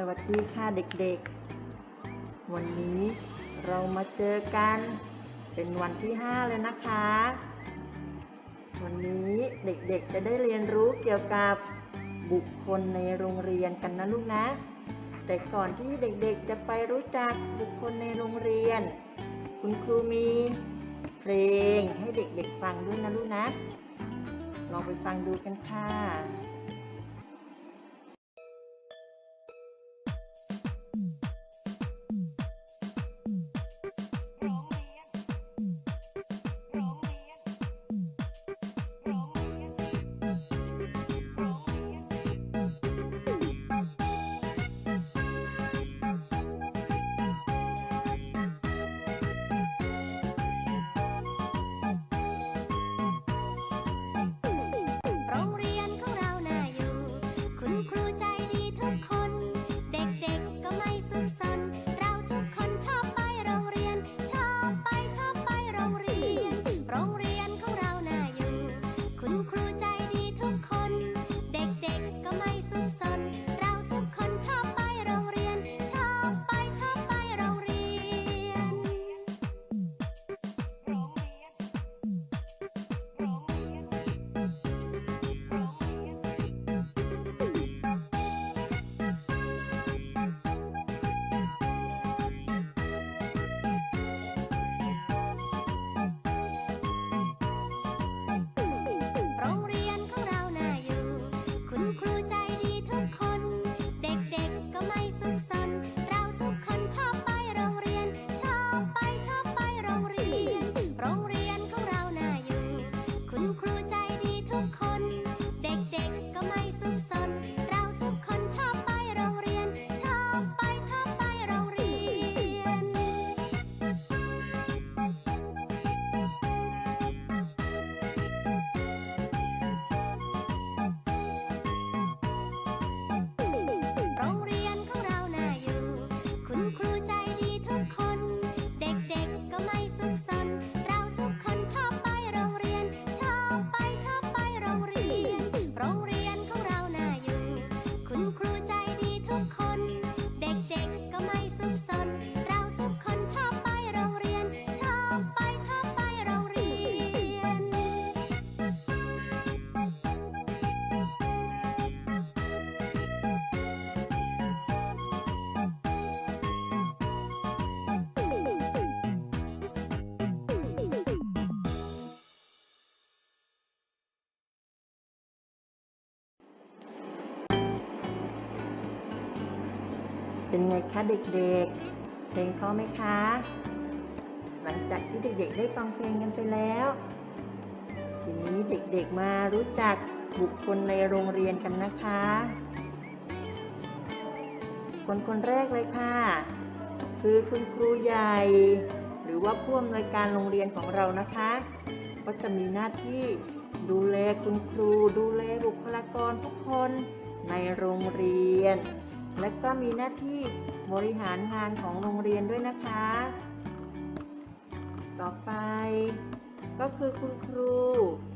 สวัสดีค่ะเด็กๆ วันนี้เรามาเจอกันเป็นวันที่ 5 เลยนะคะ วันนี้เด็กๆจะได้เรียนรู้เกี่ยวกับบุคคลในโรงเรียนกันนะลูกนะ แต่ก่อนที่เด็กๆจะไปรู้จักบุคคลในโรงเรียน คุณครูมีเพลงให้เด็กๆฟังด้วยนะลูกนะ ลองไปฟังดูกันค่ะ เป็นไงคะเด็กๆ เพลงเพราะไหมคะ หลังจากที่เด็กๆ ได้ฟังเพลงกันไปแล้ว ทีนี้เด็กๆมารู้จักบุคคลในโรงเรียนกันนะคะ คนคนแรกเลยค่ะ คือคุณครูใหญ่ หรือว่าผู้อำนวยการโรงเรียนของเรานะคะ ก็จะมีหน้าที่ดูแลคุณครู ดูแลบุคลากรทุกคนในโรงเรียน และก็มีหน้าที่บริหารงานของโรงเรียนด้วยนะคะ ต่อไป ก็คือคุณครู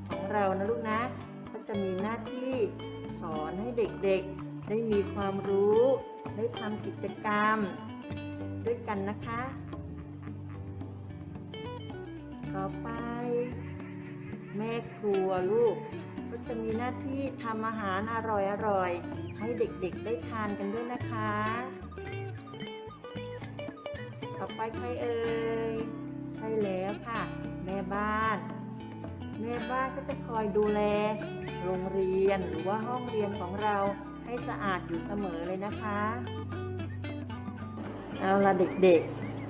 ของเรานะลูกนะ ก็จะมีหน้าที่สอนให้เด็กๆ ได้มีความรู้ ได้ทำกิจกรรม ด้วยกันนะคะ ต่อไป แม่ครัวลูก จะมีหน้าที่ทำอาหารอร่อยๆให้เด็กๆได้ทานกันด้วยนะคะ ต่อไปใครเอ่ยใช่แล้วค่ะ แม่บ้านแม่บ้านก็จะคอยดูแล โรงเรียนหรือว่าห้องเรียนของเราให้สะอาดอยู่เสมอเลยนะคะ เอาละเด็ก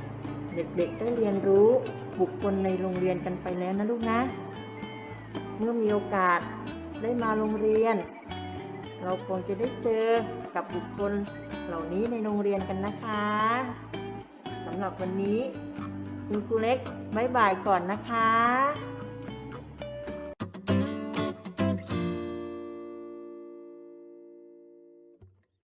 ๆ เด็กๆได้เรียนรู้บุคคลในโรงเรียนกันไปแล้วนะลูกนะ เมื่อมีโอกาส ได้มาโรงเรียน เราคงจะได้เจอกับบุคคลเหล่านี้ในโรงเรียนกันนะคะสำหรับวันนี้ คุณครูเล็กบายบายก่อนนะคะ